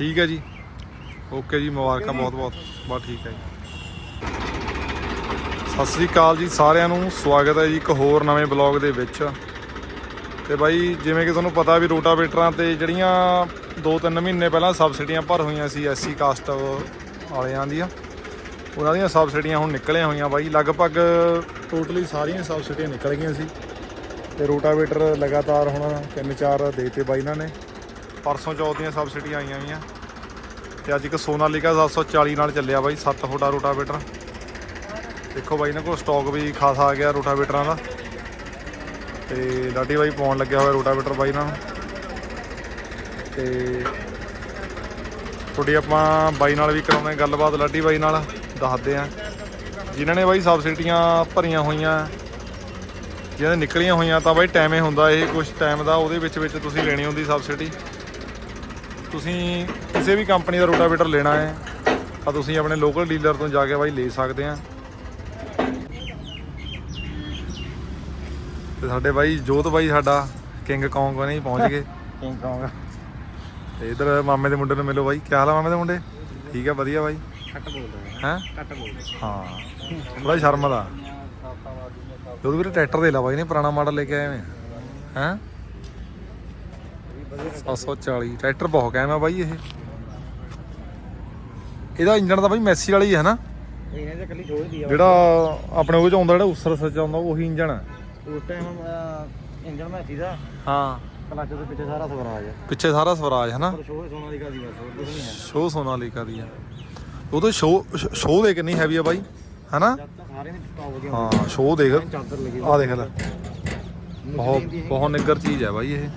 ਠੀਕ ਹੈ ਜੀ। ਓਕੇ ਜੀ ਮੁਬਾਰਕਾਂ ਬਹੁਤ ਬਹੁਤ ਬਸ ਠੀਕ ਹੈ ਜੀ। ਸਤਿ ਸ੍ਰੀ ਅਕਾਲ ਜੀ ਸਾਰਿਆਂ ਨੂੰ। ਸਵਾਗਤ ਹੈ ਜੀ ਇੱਕ ਹੋਰ ਨਵੇਂ ਬਲੌਗ ਦੇ ਵਿੱਚ। ਤੇ ਬਾਈ ਜਿਵੇਂ ਕਿ ਤੁਹਾਨੂੰ ਪਤਾ ਵੀ ਰੋਟਾਵੇਟਰਾਂ ਤੇ ਜਿਹੜੀਆਂ 2-3 ਮਹੀਨੇ ਪਹਿਲਾਂ ਸਬਸਿਡੀਆਂ ਭਰ ਹੋਈਆਂ ਸੀ ਐਸਸੀ ਕਾਸਟ ਵਾਲਿਆਂ ਦੀਆਂ ਉਹਨਾਂ ਦੀਆਂ ਸਬਸਿਡੀਆਂ ਹੁਣ ਨਿਕਲੀਆਂ ਹੋਈਆਂ ਬਾਈ। ਲਗਭਗ ਟੋਟਲੀ ਸਾਰੀਆਂ ਸਬਸਿਡੀਆਂ ਨਿਕਲ ਗਈਆਂ ਸੀ। ਤੇ ਰੋਟਾਵੇਟਰ ਲਗਾਤਾਰ ਹੁਣ ਤਿੰਨ ਚਾਰ ਦੇਤੇ ਬਾਈ ਇਹਨਾਂ ਨੇ। ਪਰਸੋਂ ਚੌਥ ਦੀਆਂ ਸਬਸਿਡੀਆਂ ਆਈਆਂ ਹੋਈਆਂ। ਤੇ ਅੱਜ ਇੱਕ ਸੋਨਾਲੀਕਾ 740 ਨਾਲ ਚੱਲਿਆ ਬਾਈ 7 ਫੁੱਟਾ ਰੋਟਾਵੇਟਰ। ਦੇਖੋ ਬਾਈ, ਇਹਨਾਂ ਕੋਲ ਸਟਾਕ ਵੀ ਖਾਸਾ ਆ ਗਿਆ ਰੋਟਾਵੇਟਰਾਂ ਦਾ। ਤੇ ਲਾਡੀ ਬਾਈ ਪਾਉਣ ਲੱਗਿਆ ਹੋਇਆ ਰੋਟਾਵੇਟਰ ਬਾਈ ਇਹਨਾਂ ਨੂੰ। ਤੇ ਥੋੜੀ ਆਪਾਂ ਬਾਈ ਨਾਲ ਵੀ ਕਰਾਉਣੇ ਗੱਲਬਾਤ, ਲਾਡੀ ਬਾਈ ਨਾਲ ਦੱਸਦੇ ਆ ਜਿਨ੍ਹਾਂ ਨੇ ਬਾਈ ਸਬਸਿਡੀਆਂ ਭਰੀਆਂ ਹੋਈਆਂ, ਜਿਹਨਾਂ ਨਿਕਲੀਆਂ ਹੋਈਆਂ ਤਾਂ ਬਾਈ ਟਾਈਮੇ ਹੁੰਦਾ, ਇਹ ਕੁਝ ਟਾਈਮ ਦਾ, ਉਹਦੇ ਵਿੱਚ ਵਿੱਚ ਤੁਸੀਂ ਲੈਣੀ ਹੁੰਦੀ ਸਬਸਿਡੀ ਤੁਸੀਂ ਕਿਸੇ ਵੀ ਕੰਪਨੀ ਦਾ ਰੋਟਾਵੇਟਰ ਲੈਣਾ ਹੈ ਤਾਂ ਤੁਸੀਂ ਆਪਣੇ ਲੋਕਲ ਡੀਲਰ ਤੋਂ ਜਾ ਕੇ ਬਾਈ ਲੈ ਸਕਦੇ ਆ। ਤੇ ਸਾਡੇ ਬਾਈ ਜੋਤ ਬਾਈ ਸਾਡਾ ਕਿੰਗ ਕੌਂਗ ਨਹੀਂ ਪਹੁੰਚ ਗਏ। ਕਿੰਗ ਕੌਂਗ ਤੇ ਇਧਰ ਮਾਮੇ ਦੇ ਮੁੰਡੇ ਨੂੰ ਮਿਲੋ ਬਾਈ। ਕੀ ਹਾਲ ਆ ਮਾਮੇ ਦੇ ਮੁੰਡੇ? ਠੀਕ ਆ ਵਧੀਆ ਬਾਈ? ਕੱਟ ਬੋਲਦਾ ਹੈਂ? ਕੱਟ ਬੋਲਦਾ ਹਾਂ ਥੋੜਾ ਸ਼ਰਮ ਦਾ ਜਦੋਂ ਵੀਰੇ ਟਰੈਕਟਰ ਦੇ ਲਾ ਬਾਈ ਨੇ ਪੁਰਾਣਾ ਮਾਡਲ ਲੈ ਕੇ ਆਏ ਨੇ ਹੈਂ? 740 ਟਰੈਕਟਰ ਬਹੁਤ ਕਾਇਮ ਆ ਬਾਈ ਇਹ। ਇਹਦਾ ਇੰਜਣ ਤਾਂ ਬਾਈ ਮੈਸੀ ਵਾਲਾ ਹੀ ਹੈ ਨਾ? ਇਹਨੇ ਕੱਲੀ ਆ। ਜਿਹੜਾ ਆਪਣੇ ਉਹ ਚ ਆਉਂਦਾ ਜਿਹੜਾ ਉਸਰ ਸੱਚ ਆਉਂਦਾ ਉਹੀ ਇੰਜਣ ਹੈ ਉਸ ਟਾਈਮ ਇੰਜਨ ਮੈਥੀ ਦਾ। ਹਾਂ। ਕਲੱਚ ਦੇ ਪਿੱਛੇ ਸਾਰਾ ਸਵਰਾਜ ਆ। ਪਿੱਛੇ ਸਾਰਾ ਸਵਰਾਜ ਹੈ ਨਾ ਪਰ ਸ਼ੋਅ ਸੋਨਾ ਦੀ ਕਾਦੀ ਬਸ ਹੋਰ ਕੁਝ ਨਹੀਂ ਹੈ ਸ਼ੋ ਸੋਨਾਲੀਕਾ ਦੀ ਆ। ਉਹ ਤਾਂ ਸ਼ੋ ਸ਼ੋ ਦੇ ਕਿੰਨੀ ਹੈਵੀ ਆ ਬਾਈ ਹੈਨਾ? ਜਦ ਤੱਕ ਸਾਰੇ ਨੇ ਟੌਪ ਦੀਆਂ ਹਾਂ ਸ਼ੋ ਦੇਖ। ਚਾਦਰ ਲੱਗੀ ਆ ਦੇਖ ਲੈ। ਬਹੁਤ ਬਹੁਤ ਨਿੱਗਰ ਚੀਜ਼ ਹੈ ਬਾਈ ਇਹ।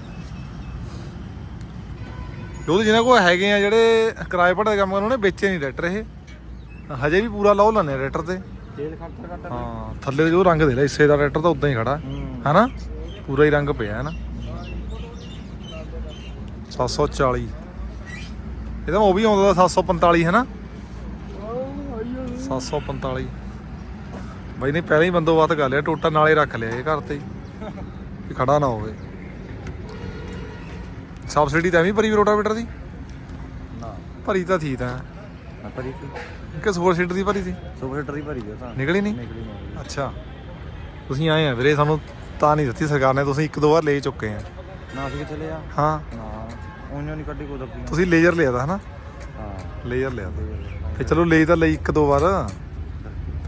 ਉਹਦੇ ਜਿਹਨਾਂ ਕੋਲ ਹੈਗੇ ਆ ਜਿਹੜੇ ਕਿਰਾਏ ਪੜਾ ਕੰਮ ਕਰਨ ਉਹਨੇ ਵੇਚੇ ਨਹੀਂ ਟਰੈਕਟਰ ਇਹ। ਹਜੇ ਵੀ ਪੂਰਾ ਲਾਉ ਲੈਣੇ ਟਰੈਕਟਰ ਤੇ। ਤੇਲ ਖਰਚਾ ਘੱਟ ਹਾਂ ਥੱਲੇ ਜੋ ਰੰਗ ਦੇ ਲੈ ਹਿੱਸੇ ਦਾ ਟਰੈਕਟਰ ਤਾਂ ਉਦਾਂ ਹੀ ਖੜਾ। ਹੈਨਾ? ਪੂਰਾ ਹੀ ਰੰਗ ਪਿਆ ਹੈ ਨਾ 740 ਇਹਦਾ ਉਹ ਵੀ ਆਉਂਦਾ ਤਾ 745 ਹੈ ਨਾ 745 ਬਾਈ ਨੇ ਪਹਿਲਾਂ ਹੀ ਬੰਦੋਬਸਤ ਕਰ ਲਿਆ ਟੋਟਾ ਨਾਲੇ ਰੱਖ ਲਿਆ ਇਹ ਘਰ ਤੇ ਹੀ। ਖੜਾ ਨਾ ਹੋਵੇ। ਸਬਸਿਡੀ ਤਾਂ ਐਵੇਂ ਭਰੀ ਵੀ ਰੋਟਾਵੇਟਰ ਦੀ? ਨਾ। ਭਰੀ ਤਾਂ ਥੀ ਤਾਂ। ਨਾ ਭਰੀ ਕਿ ਸੁਪਰ ਸੀਟਰ ਦੀ ਭਰੀ ਸੀ? ਸੁਪਰ ਹੀਟਰ ਹੀ ਭਰੀ ਗਿਆ ਤਾਂ। ਨਿਕਲੀ ਨਹੀਂ ਨਿਕਲੀ ਨਹੀਂ ਅੱਛਾ। ਤੁਸੀਂ ਆਏ ਆ ਵੀਰੇ ਸਾਨੂੰ ਤਾਂ ਨਹੀਂ ਦਿੱਤੀ ਸਰਕਾਰ ਨੇ ਤੁਸੀਂ ਇੱਕ ਦੋ ਵਾਰ ਲੈ ਚੁੱਕੇ ਆ। ਨਾ ਅਸੀਂ ਕਿੱਥੇ ਲਿਆ? ਹਾਂ। ਨਾ ਉਹਨੋਂ ਨਹੀਂ ਕੱਢੀ ਕੋਈ ਦੱਬੀ ਤੁਸੀਂ ਲੇਜ਼ਰ ਲਿਆ ਤਾ ਹਨਾ? ਹਾਂ। ਲੇਜ਼ਰ ਲਿਆ ਤਾ। ਫੇ ਚਲੋ ਲਈ ਤਾਂ ਲਈ ਇੱਕ ਦੋ ਵਾਰ।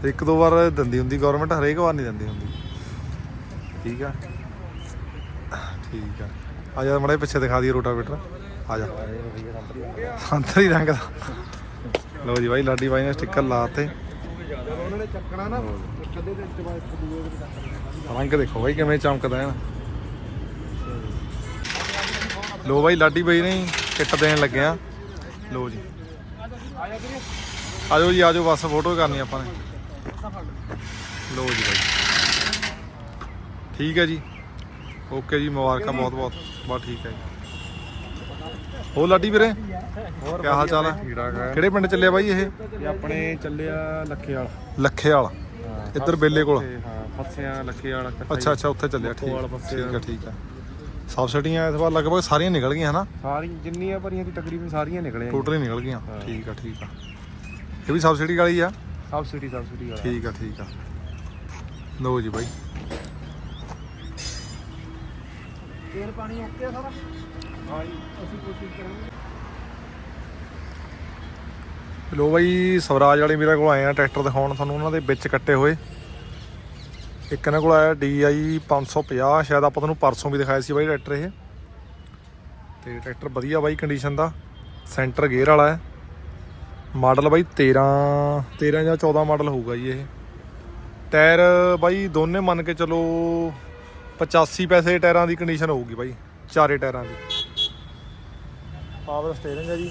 ਤੇ ਇੱਕ ਦੋ ਵਾਰ ਦਿੰਦੀ ਹੁੰਦੀ ਗਵਰਨਮੈਂਟ ਹਰੇਕ ਵਾਰ ਨਹੀਂ ਦਿੰਦੀ ਹੁੰਦੀ। ਠੀਕ ਆ? ਠੀਕ ਆ। ਆ ਜਾ ਮੜੇ ਪਿੱਛੇ ਦਿਖਾ ਦਈਏ ਰੋਟਾਵੇਟਰ। ਆ ਜਾ। ਸੰਤਰੀ ਰੰਗ ਦਾ ਲਓ ਜੀ ਬਾਈ, ਲਾਡੀ ਬਾਈ ਨੇ ਸਟicker ਲਾਤੇ ਉਹਨਾਂ ਨੇ ਚੱਕਣਾ ਨਾ ਕਦੇ ਦੇ ਚਵਾ ਦੂਏ ਦੇ ਰੰਗ ਦੇਖੋ ਬਾਈ ਕਿਵੇਂ ਚਮਕਦਾ ਹੈ ਨਾ। ਲੋ ਬਾਈ, ਲਾਡੀ ਬਾਈ ਨੇ ਕਿੱਟ ਦੇਣ ਲੱਗੇ ਆ। ਲੋ ਜੀ। ਆਜੋ ਜੀ ਆਜੋ ਬਸ ਫੋਟੋ ਕਰਨੀ ਆਪਾਂ ਨੇ। ਲੋ ਜੀ ਬਾਈ। ਠੀਕ ਹੈ ਜੀ। ਓਕੇ ਜੀ ਮੁਬਾਰਕਾਂ ਬਹੁਤ ਬਹੁਤ ਬਸ ਠੀਕ ਹੈ ਜੀ। ਹੋ ਲਾਡੀ ਵੀਰੇ? ਹੋਰ ਕੀ ਹਾਲ ਚਾਲ ਹੈ ਕੀੜਾ ਕਾ ਕਿਹੜੇ ਪਿੰਡ ਚੱਲਿਆ ਬਾਈ ਇਹ? ਇਹ ਆਪਣੇ ਚੱਲਿਆ ਲੱਖੇ ਵਾਲਾ ਲੱਖੇ ਵਾਲਾ ਇੱਧਰ ਬੇਲੇ ਕੋਲ। ਤੇ ਹਾਂ ਫੱਸਿਆਂ ਲੱਖੇ ਵਾਲਾ ਇਕੱਠਾ ਹੀ। ਅੱਛਾ ਅੱਛਾ ਉੱਥੇ ਚੱਲਿਆ ਠੀਕ ਠੀਕ ਹੈ ਠੀਕ ਹੈ। ਸਬਸਿਡੀਆਂ ਇਸ ਵਾਰ ਲਗਭਗ ਸਾਰੀਆਂ ਨਿਕਲ ਗਈਆਂ ਹਨਾ? ਸਾਰੀ ਜਿੰਨੀਆਂ ਭਰੀਆਂ ਸੀ ਤਕਰੀਬਨ ਸਾਰੀਆਂ ਨਿਕਲੇ ਟੋਟਲ ਹੀ ਨਿਕਲ ਗਈਆਂ। ਠੀਕ ਆ ਠੀਕ ਆ। ਇਹ ਵੀ ਸਬਸਿਡੀ ਵਾਲੀ ਆ? ਸਬਸਿਡੀ ਸਬਸਿਡੀ ਵਾਲਾ ਠੀਕ ਆ ਠੀਕ ਆ। ਲਓ ਜੀ ਬਾਈ। ਤੇਲ ਪਾਣੀ ਓਕੇ ਸਾਰਾ? ਹਾਂ ਜੀ। ਅਸੀਂ ਕੋਸ਼ਿਸ਼ ਕਰਾਂਗੇ। ਲੋ ਬਾਈ ਸਵਰਾਜ ਵਾਲੇ ਮੇਰੇ ਕੋਲ ਆਏ ਆ ਟਰੈਕਟਰ ਦਿਖਾਉਣ ਤੁਹਾਨੂੰ ਉਹਨਾਂ ਦੇ ਵਿੱਚ ਕੱਟੇ ਹੋਏ। ਇੱਕ ਇਹਨਾਂ ਕੋਲ ਆਇਆ DI 550 ਸ਼ਾਇਦ ਆਪਾਂ ਤੁਹਾਨੂੰ ਪਰਸੋਂ ਵੀ ਦਿਖਾਇਆ ਸੀ ਬਾਈ ਟਰੈਕਟਰ ਇਹ। ਤੇ ਟਰੈਕਟਰ ਵਧੀਆ ਬਾਈ ਕੰਡੀਸ਼ਨ ਦਾ ਸੈਂਟਰ ਗੇਅਰ ਵਾਲਾ ਹੈ। ਮਾਡਲ ਬਾਈ 13 13 ਜਾਂ 14 ਮਾਡਲ ਹੋਊਗਾ ਜੀ ਇਹ। ਟਾਇਰ ਬਾਈ ਦੋਨੇ ਮੰਨ ਕੇ ਚਲੋ 85 ਪੈਸੇ ਦੇ ਟਾਇਰਾਂ ਦੀ ਕੰਡੀਸ਼ਨ ਹੋਊਗੀ ਬਾਈ ਚਾਰੇ ਟਾਇਰਾਂ ਦੀ। ਪਾਵਰ ਸਟੀਅਰਿੰਗ ਹੈ ਜੀ।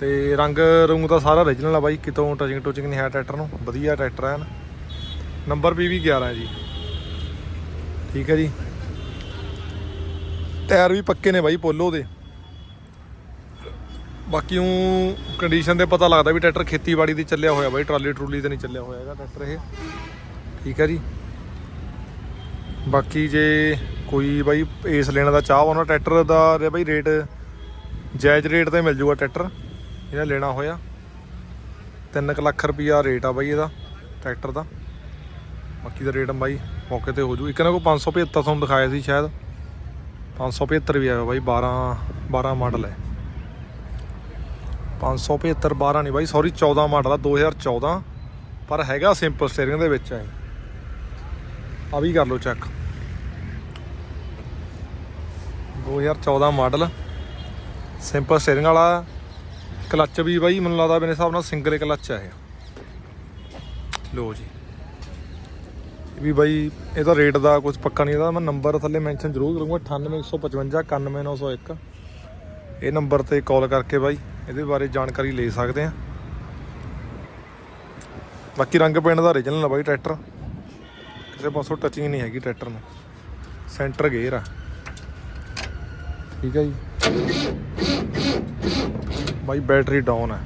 ਤੇ ਰੰਗ ਰੂੰਗ ਤਾਂ ਸਾਰਾ origignal ਆ ਬਾਈ ਕਿਤੋਂ ਟਚਿੰਗ ਟੁਚਿੰਗ ਨਹੀਂ ਹੈ ਟਰੈਕਟਰ ਨੂੰ ਵਧੀਆ ਟਰੈਕਟਰ ਹੈ ਨੰਬਰ ਵੀ 11 ਹੈ ਜੀ। ਠੀਕ ਹੈ ਜੀ। ਟਾਇਰ ਵੀ ਪੱਕੇ ਨੇ ਬਾਈ ਪੋਲੋ ਦੇ। ਬਾਕੀ ਉਹ ਕੰਡੀਸ਼ਨ ਤੇ ਪਤਾ ਲੱਗਦਾ ਵੀ ਟਰੈਕਟਰ ਖੇਤੀਬਾੜੀ ਦੀ ਚੱਲਿਆ ਹੋਇਆ ਬਾਈ ਟਰਾਲੀ ਟਰੂਲੀ ਤੇ ਨਹੀਂ ਚੱਲਿਆ ਹੋਇਆ ਹੈਗਾ ਟਰੈਕਟਰ ਇਹ। ਠੀਕ ਹੈ ਜੀ। ਬਾਕੀ ਜੇ ਕੋਈ ਬਾਈ ਏਸ ਲੈਣ ਦਾ ਚਾਹ ਉਹਨਾਂ ਟਰੈਕਟਰ ਦਾ ਰੇ ਬਾਈ ਰੇਟ, ਜਾਇਜ਼ ਰੇਟ ਤੇ ਮਿਲ ਜੂਗਾ ਟਰੈਕਟਰ ਇਹਨੇ ਲੈਣਾ ਹੋਇਆ। 3 ਲੱਖ ਰੁਪਿਆ ਰੇਟ ਆ ਬਾਈ ਇਹਦਾ, ਟਰੈਕਟਰ ਦਾ। ਬਾਕੀ ਦਾ ਰੇਟ ਬਾਈ ਮੌਕੇ ਤੇ ਹੋ ਜੂ। ਇੱਕ ਨਾ ਕੋ 575 ਤੁਹਾਨੂੰ ਦਿਖਾਇਆ ਸੀ ਸ਼ਾਇਦ। 575 ਵੀ ਆਇਆ ਬਾਈ 12 12 ਮਾਡਲ ਹੈ। 575 12 ਨਹੀਂ ਬਾਈ ਸੌਰੀ 14 ਮਾਡਲ ਆ 2014 ਪਰ ਹੈਗਾ ਸਿੰਪਲ ਸਟੀਅਰਿੰਗ ਦੇ ਵਿੱਚ ਹੈ ਆ ਵੀ ਕਰ ਲਓ ਚੈੱਕ 2014 ਮਾਡਲ। ਸਿੰਪਲ ਸਟੀਅਰਿੰਗ ਵਾਲਾ ਕਲੱਚ ਵੀ ਬਾਈ, ਮੈਨੂੰ ਲੱਗਦਾ ਮੇਰੇ ਹਿਸਾਬ ਨਾਲ ਸਿੰਗਲ ਕਲੱਚ ਹੈ ਇਹ। ਲੋ ਜੀ। ਵੀ ਬਾਈ ਇਹਦਾ ਰੇਟ ਦਾ ਕੁਝ ਪੱਕਾ ਨਹੀਂ ਇਹਦਾ। ਮੈਂ ਨੰਬਰ ਥੱਲੇ ਮੈਂਸ਼ਨ ਜ਼ਰੂਰ ਕਰੂੰਗਾ 98155 91901 ਇਹ ਨੰਬਰ ਤੇ ਕਾਲ ਕਰਕੇ ਬਾਈ, ਇਹਦੇ ਬਾਰੇ ਜਾਣਕਾਰੀ ਲੈ ਸਕਦੇ ਆ। ਬਾਕੀ ਰੰਗ ਪਿੰਡ ਦਾ ਓਰੀਜਨਲ ਆ ਬਾਈ ਟਰੈਕਟਰ ਕਿਸੇ ਪਾਸੋਂ ਟੱਚਿੰਗ ਨਹੀਂ ਹੈਗੀ ਟਰੈਕਟਰ ਨੂੰ। ਸੈਂਟਰ ਗੇਅਰ ਆ। ਠੀਕ ਹੈ ਜੀ। ਬਾਈ ਬੈਟਰੀ ਡਾਊਨ ਹੈ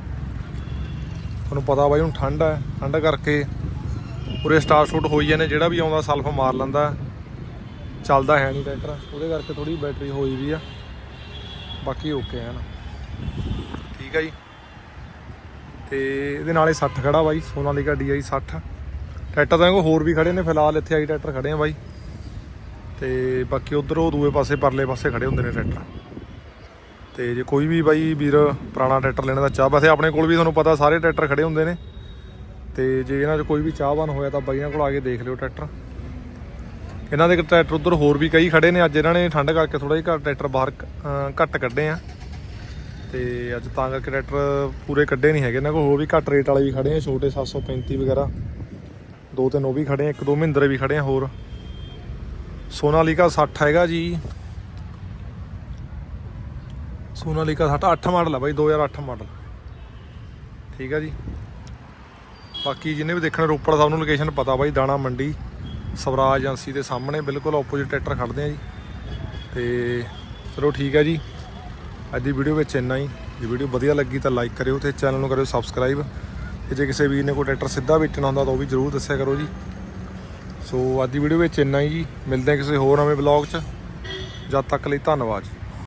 ਤੁਹਾਨੂੰ ਪਤਾ ਬਾਈ ਹੁਣ ਠੰਡ ਹੈ ਠੰਡ ਕਰਕੇ ਪੂਰੇ ਸਟਾਰ ਸ਼ੂਟ ਹੋਈ ਜਾਂਦੇ, ਜਿਹੜਾ ਵੀ ਆਉਂਦਾ ਸਲਫ ਮਾਰ ਲੈਂਦਾ। ਚੱਲਦਾ ਹੈ ਨਹੀਂ ਟਰੈਕਟਰ ਉਹਦੇ ਕਰਕੇ ਥੋੜੀ ਬੈਟਰੀ ਹੋਈ ਵੀ ਆ। ਬਾਕੀ ਓਕੇ ਹੈ ਨਾ। ਠੀਕ ਹੈ ਜੀ। ਤੇ ਇਹਦੇ ਨਾਲੇ 60 ਖੜਾ ਬਾਈ, ਸੋਨਾਲੀਕਾ DI 60 ਟਰੈਕਟਰ ਤਾਂ ਕੋਈ ਹੋਰ ਵੀ ਖੜੇ ਨੇ, ਫਿਲਹਾਲ ਇੱਥੇ ਆਈ ਟਰੈਕਟਰ ਖੜੇ ਆ ਬਾਈ। ਤੇ ਬਾਕੀ ਉਧਰ ਉਹ ਦੂਏ ਪਾਸੇ, ਪਰਲੇ ਪਾਸੇ ਖੜੇ ਹੁੰਦੇ ਨੇ ਟਰੈਕਟਰ। ਤੇ ਜੇ ਕੋਈ ਵੀ ਬਾਈ ਵੀਰ ਪੁਰਾਣਾ ਟਰੈਕਟਰ ਲੈਣ ਦਾ ਚਾਹ, ਵੈਸੇ ਆਪਣੇ ਕੋਲ ਵੀ ਤੁਹਾਨੂੰ ਪਤਾ ਸਾਰੇ ਟਰੈਕਟਰ ਖੜੇ ਹੁੰਦੇ ਨੇ। ਤੇ ਜੇ ਇਹਨਾਂ 'ਚ ਕੋਈ ਵੀ ਚਾਹਵਾਨ ਹੋਇਆ ਤਾਂ ਬਾਈਆਂ ਕੋਲ ਆ ਕੇ ਦੇਖ ਲਿਓ ਟਰੈਕਟਰ। ਇਹਨਾਂ ਦੇ ਟਰੈਕਟਰ ਉਧਰ ਹੋਰ ਵੀ ਕਈ ਖੜੇ ਨੇ, ਅੱਜ ਇਹਨਾਂ ਨੇ ਠੰਡ ਕਰਕੇ ਥੋੜਾ ਜਿਹਾ ਘੱਟ ਟਰੈਕਟਰ ਬਾਹਰ ਘੱਟ ਕੱਢੇ ਆ। ਤੇ ਅੱਜ ਤਾਂ ਕਰਕੇ ਟਰੈਕਟਰ ਪੂਰੇ ਕੱਢੇ ਨਹੀਂ ਹੈਗੇ, ਇਹਨਾਂ ਕੋਲ ਹੋਰ ਵੀ ਘੱਟ ਰੇਟ ਵਾਲੇ ਵੀ ਖੜੇ ਆ, ਛੋਟੇ 735 ਵਗੈਰਾ। ਦੋ ਤਿੰਨ ਉਹ ਵੀ ਖੜੇ ਆ, ਇੱਕ ਦੋ ਮਹਿੰਦਰੇ ਵੀ ਖੜੇ ਆ ਹੋਰ। ਸੋਨਾਲੀਕਾ 60 ਹੈਗਾ ਜੀ। ਸੋਨਾਲੀਕਾ 60 8 ਮਾਡਲ ਆ ਬਾਈ 2008 ਮਾਡਲ। ਠੀਕ ਆ ਜੀ। ਬਾਕੀ ਜਿਹਨੇ ਵੀ ਦੇਖਣਾ, ਰੋਪੜ ਸਾਹਿਬ ਨੂੰ ਲੋਕੇਸ਼ਨ ਪਤਾ ਬਾਈ, ਦਾਣਾ ਮੰਡੀ, ਸਵਰਾਜ ਏਜੰਸੀ ਦੇ ਸਾਹਮਣੇ, ਬਿਲਕੁਲ ਆਪੋਜ਼ਿਟ ਟਰੈਕਟਰ ਖੜਦੇ ਆ ਜੀ। ਤੇ ਚਲੋ ਠੀਕ ਹੈ ਜੀ। ਅੱਜ ਦੀ ਵੀਡੀਓ ਵਿੱਚ ਇੰਨਾ ਹੀ। ਜੇ ਵੀਡੀਓ ਵਧੀਆ ਲੱਗੀ ਤਾਂ ਲਾਈਕ ਕਰਿਓ ਤੇ ਚੈਨਲ ਨੂੰ ਕਰਿਓ ਸਬਸਕ੍ਰਾਈਬ ਤੇ ਜੇ ਕਿਸੇ ਵੀਰ ਨੇ ਕੋਈ ਟਰੈਕਟਰ ਸਿੱਧਾ ਵੇਚਣਾ ਹੁੰਦਾ ਤਾਂ ਉਹ ਵੀ ਜਰੂਰ ਦੱਸਿਆ ਕਰੋ ਜੀ। ਸੋ ਅੱਜ ਦੀ ਵੀਡੀਓ ਵਿੱਚ ਇੰਨਾ ਹੀ ਜੀ। ਮਿਲਦੇ ਹਾਂ ਕਿਸੇ ਹੋਰ ਨਵੇਂ ਬਲੌਗ 'ਚ। ਜਦ ਤੱਕ ਲਈ ਧੰਨਵਾਦ ਜੀ।